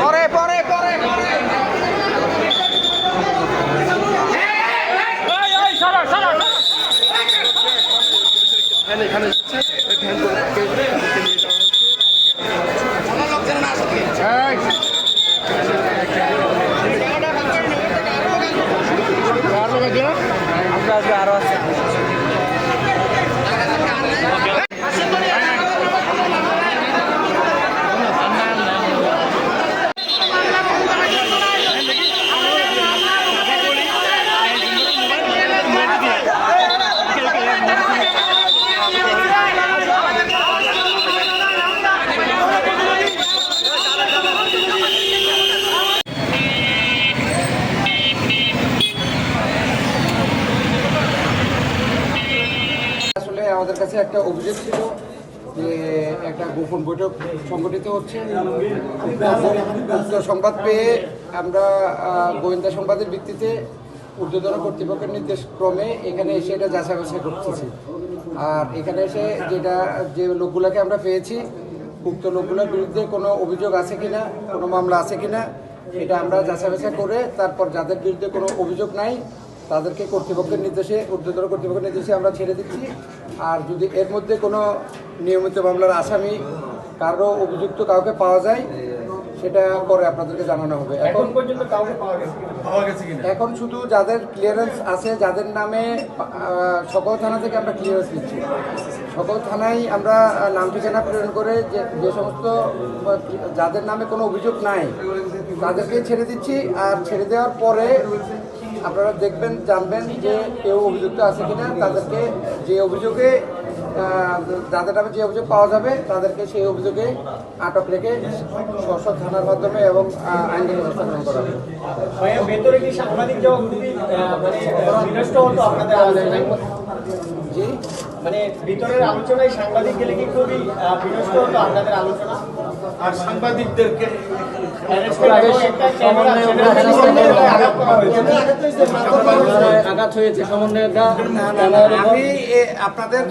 পরে পরে পরে আরও আছে আমাদের কাছে একটা অভিযোগ ছিল যে একটা গোপন বৈঠক সংগঠিত হচ্ছে। সংবাদ পেয়ে আমরা গোয়েন্দা সংবাদের ভিত্তিতে ঊর্ধ্বতন কর্তৃপক্ষের নির্দেশ ক্রমে এখানে এসে এটা যাচাই বাছাই করতেছি। আর এখানে এসে যেটা, যে লোকগুলোকে আমরা পেয়েছি, উক্ত লোকগুলোর বিরুদ্ধে কোনো অভিযোগ আছে কিনা, কোনো মামলা আছে কিনা, এটা আমরা যাচাই বাছাই করে তারপর যাদের বিরুদ্ধে কোনো অভিযোগ নাই, তাদেরকে কর্তৃপক্ষের নির্দেশে, ঊর্ধ্বতন কর্তৃপক্ষের নির্দেশে আমরা ছেড়ে দিচ্ছি। আর যদি এর মধ্যে কোনো নিয়মিত মামলার আসামি কারও অভিযুক্ত কাউকে পাওয়া যায় সেটা পরে আপনাদেরকে জানানো হবে। এখন পর্যন্ত কাউকে পাওয়া গেছে পাওয়া গেছে কিনা? এখন শুধু যাদের ক্লিয়ারেন্স আছে যাদের নামে সকল থানা থেকে আমরা ক্লিয়ারেন্স দিচ্ছি সকল থানায় আমরা নাম ঠিকানা প্রেরণ করে যে যে সমস্ত যাদের নামে কোনো অভিযোগ নাই তাদেরকে ছেড়ে দিচ্ছি। আর ছেড়ে দেওয়ার পরে আপনারা দেখবেন জানবেন যে কেউ অভিযুক্ত আছে কিনা তাদেরকে যে অভিযোগে যাদের নামে যে অভিযোগ পাওয়া যাবে তাদেরকে সেই অভিযোগে আটক রেখে স্ব থানার মাধ্যমে এবং আইনগত ব্যবস্থা গ্রহণ করা মানে জি। মানে ভিতরের আলোচনায় সাংবাদিক গেলে কি খুবই বিনষ্ট হতো আপনাদের আলোচনা? আর সাংবাদিকদেরকে আমি আপনাদের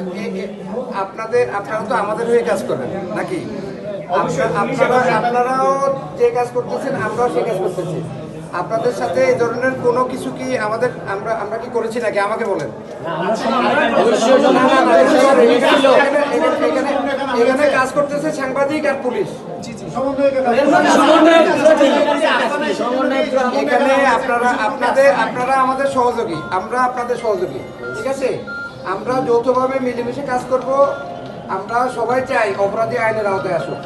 আপনাদের আপনারা তো আমাদের হয়ে কাজ করেন নাকি আপনারাও যে কাজ করতেছেন আমরাও সে কাজ করতেছি আপনাদের সাথে এই ধরনের কোনো কিছু কি আমাদের আমরা আমরা কি করেছি নাকি আমাকে বলেন এখানে কাজ করতেছে সাংবাদিক আর পুলিশ। এখানে আপনারা আপনাদের আপনারা আমাদের সহযোগী। আমরা আপনাদের সহযোগী। ঠিক আছে? আমরা যৌথভাবে মিলেমিশে কাজ করব। আমরা সবাই চাই অপরাধী আইনের আওতায় আসুক।